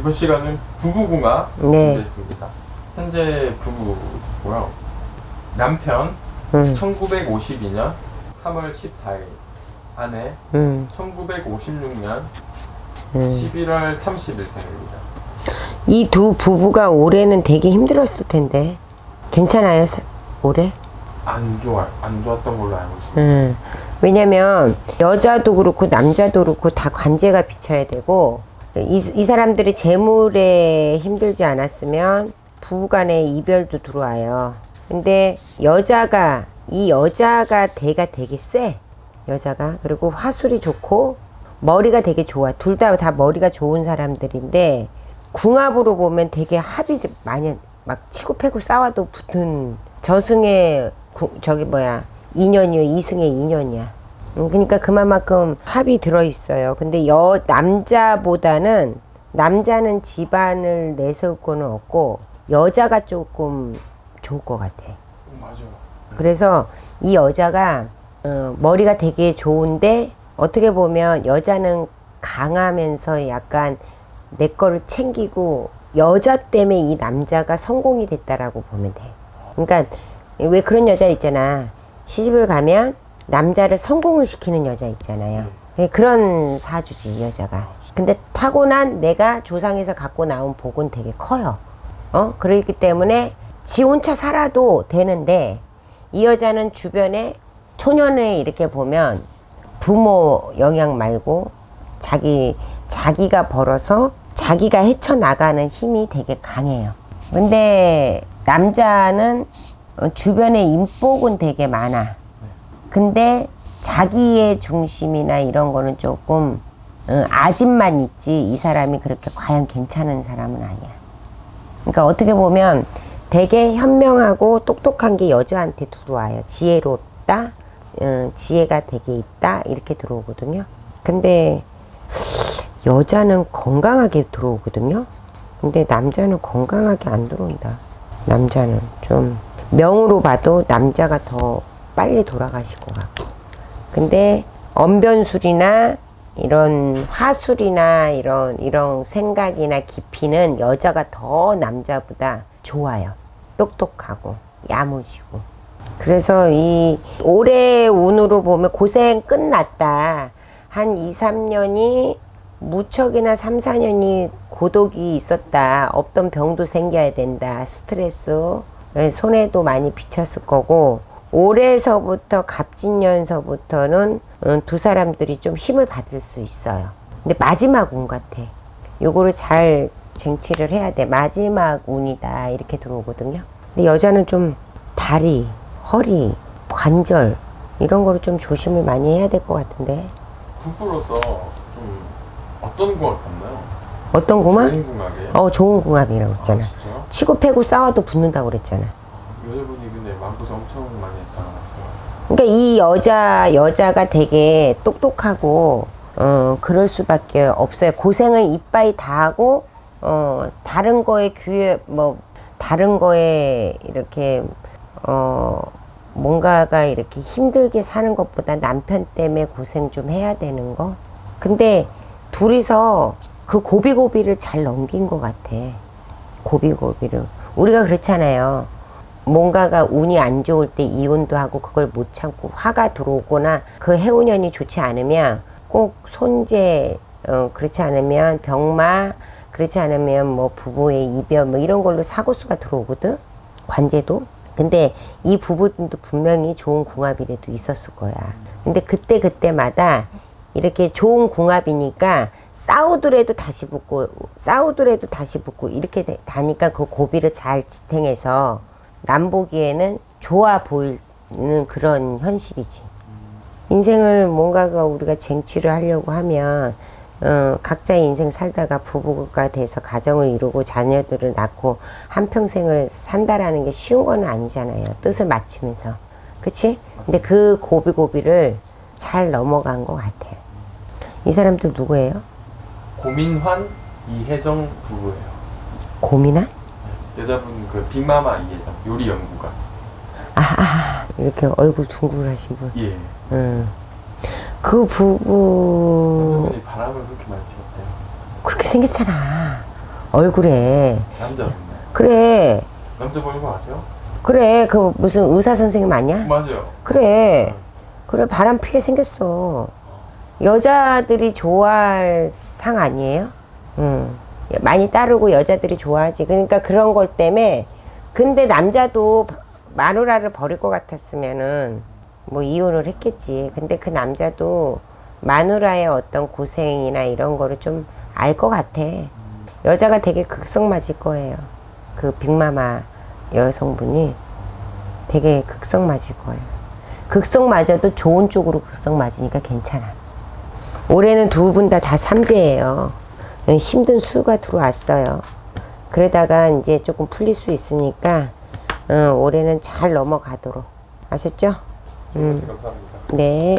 이번 시간은 부부궁합 네. 준비했습니다. 현재 부부고요. 남편 음, 1952년 3월 14일, 아내 음, 1956년 음. 11월 30일 생일입니다. 이 두 부부가 올해는 되게 힘들었을 텐데 괜찮아요 사- 올해? 안 좋아, 안 좋았던 걸로 알고 있습니다. 음. 왜냐면 여자도 그렇고 남자도 그렇고 다 관제가 비쳐야 되고 이, 이 사람들이 재물에 힘들지 않았으면 부부간에 이별도 들어와요. 근데 여자가 이 여자가 대가 되게 세 여자가 그리고 화술이 좋고 머리가 되게 좋아 둘 다 다 머리가 좋은 사람들인데 궁합으로 보면 되게 합이 많이 막 치고 패고 싸워도 붙은 저승의 구- 저기 뭐야 인연이요 이승의 인연이야. 음, 그러니까 그만큼 합이 들어 있어요. 근데 여 남자보다는 남자는 집안을 내세울 거는 없고 여자가 조금 좋을 것 같아. 음, 맞아요. 그래서 이 여자가 어, 머리가 되게 좋은데 어떻게 보면 여자는 강하면서 약간 내 거를 챙기고 여자 때문에 이 남자가 성공이 됐다라고 보면 돼. 그러니까 왜 그런 여자 있잖아. 시집을 가면 남자를 성공을 시키는 여자 있잖아요. 예, 그런 사주지 이 여자가. 근데 타고난 내가 조상에서 갖고 나온 복은 되게 커요. 어? 그렇기 때문에 지 혼자 살아도 되는데 이 여자는 주변에 초년에 이렇게 보면 부모 영향 말고 자기 자기가 벌어서 자기가 헤쳐 나가는 힘이 되게 강해요. 근데 남자는 어, 주변에 인복은 되게 많아. 근데 자기의 중심이나 이런 거는 조금 어, 아집만 있지 이 사람이 그렇게 과연 괜찮은 사람은 아니야. 그러니까 어떻게 보면 되게 현명하고 똑똑한 게 여자한테 들어와요. 지혜롭다, 어, 지혜가 되게 있다 이렇게 들어오거든요. 근데 여자는 건강하게 들어오거든요. 근데 남자는 건강하게 안 들어온다. 남자는 좀 명으로 봐도 남자가 더 빨리 돌아가실 것 같고. 근데 언변술이나 이런 화술이나 이런 이런 생각이나 깊이는 여자가 더 남자보다 좋아요. 똑똑하고 야무지고. 그래서 이 올해 운으로 보면 고생 끝났다. 한 2, 3년이 무척이나 3, 4년이 고독이 있었다. 없던 병도 생겨야 된다. 스트레스. 네, 손해도 많이 비쳤을 거고 올해서부터 갑진년서부터는 음, 두 사람들이 좀 힘을 받을 수 있어요. 근데 마지막 운 같아. 요거를 잘 쟁취를 해야 돼. 마지막 운이다. 이렇게 들어오거든요. 근데 여자는 좀 다리, 허리, 관절 이런 거를 좀 조심을 많이 해야 될 것 같은데. 부부로서 좀 어떤 궁합 같나요? 어떤 궁합? 좋은 궁합이에요? 어, 좋은 궁합이라고 아, 했잖아. 진짜요? 치고 패고 싸워도 붙는다고 그랬잖아. 여자분이 근데 마음고생 엄청 많이 했다. 그러니까 이 여자 여자가 되게 똑똑하고 어 그럴 수밖에 없어요. 고생을 이빠이 다 하고 어 다른 거에 귀에 뭐 다른 거에 이렇게 어 뭔가가 이렇게 힘들게 사는 것보다 남편 때문에 고생 좀 해야 되는 거. 근데 둘이서 그 고비고비를 잘 넘긴 것 같아. 고비고비를. 우리가 그렇잖아요. 뭔가가 운이 안 좋을 때 이혼도 하고 그걸 못 참고 화가 들어오거나 그 해운년이 좋지 않으면 꼭 손재 어, 그렇지 않으면 병마 그렇지 않으면 뭐 부부의 이별 뭐 이런 걸로 사고수가 들어오거든 관제도. 근데 이 부부도 분명히 좋은 궁합이라도 있었을 거야. 근데 그때 그때마다 이렇게 좋은 궁합이니까 싸우더라도 다시 붙고 싸우더라도 다시 붙고 이렇게 되- 다니까 그 고비를 잘 지탱해서 남 보기에는 좋아 보이는 그런 현실이지. 인생을 뭔가가 우리가 쟁취를 하려고 하면 어, 각자의 인생 살다가 부부가 돼서 가정을 이루고 자녀들을 낳고 한평생을 산다라는 게 쉬운 건 아니잖아요. 뜻을 맞추면서. 그치? 근데 그 고비고비를 잘 넘어간 것 같아요. 이 사람들 누구예요? 고민환 이혜정 부부예요. 고민아? 여자분 그 빅마마 이혜정 요리 연구가. 아, 아, 이렇게 얼굴 둥글하신 분. 예. 음. 그 부부, 여자분이 바람을 그렇게 많이 피웠대요. 그렇게 생겼잖아. 얼굴에 남자분네. 그래 남자 보는 거 아세요? 그래 그 무슨 의사 선생님 아니야? 맞아요. 그래 그래 바람 피게 생겼어 여자들이 좋아할 상 아니에요? 음 많이 따르고 여자들이 좋아하지. 그러니까 그런 걸 때문에 근데 남자도 마누라를 버릴 것 같았으면은 뭐 이혼을 했겠지. 근데 그 남자도 마누라의 어떤 고생이나 이런 거를 좀 알 것 같아. 여자가 되게 극성 맞을 거예요. 그 빅마마 여성분이 되게 극성 맞을 거예요. 극성 맞아도 좋은 쪽으로 극성 맞으니까 괜찮아. 올해는 두 분 다다 삼재예요. 힘든 수가 들어왔어요. 그러다가 이제 조금 풀릴 수 있으니까 어, 올해는 잘 넘어가도록 아셨죠? 감사합니다. 네.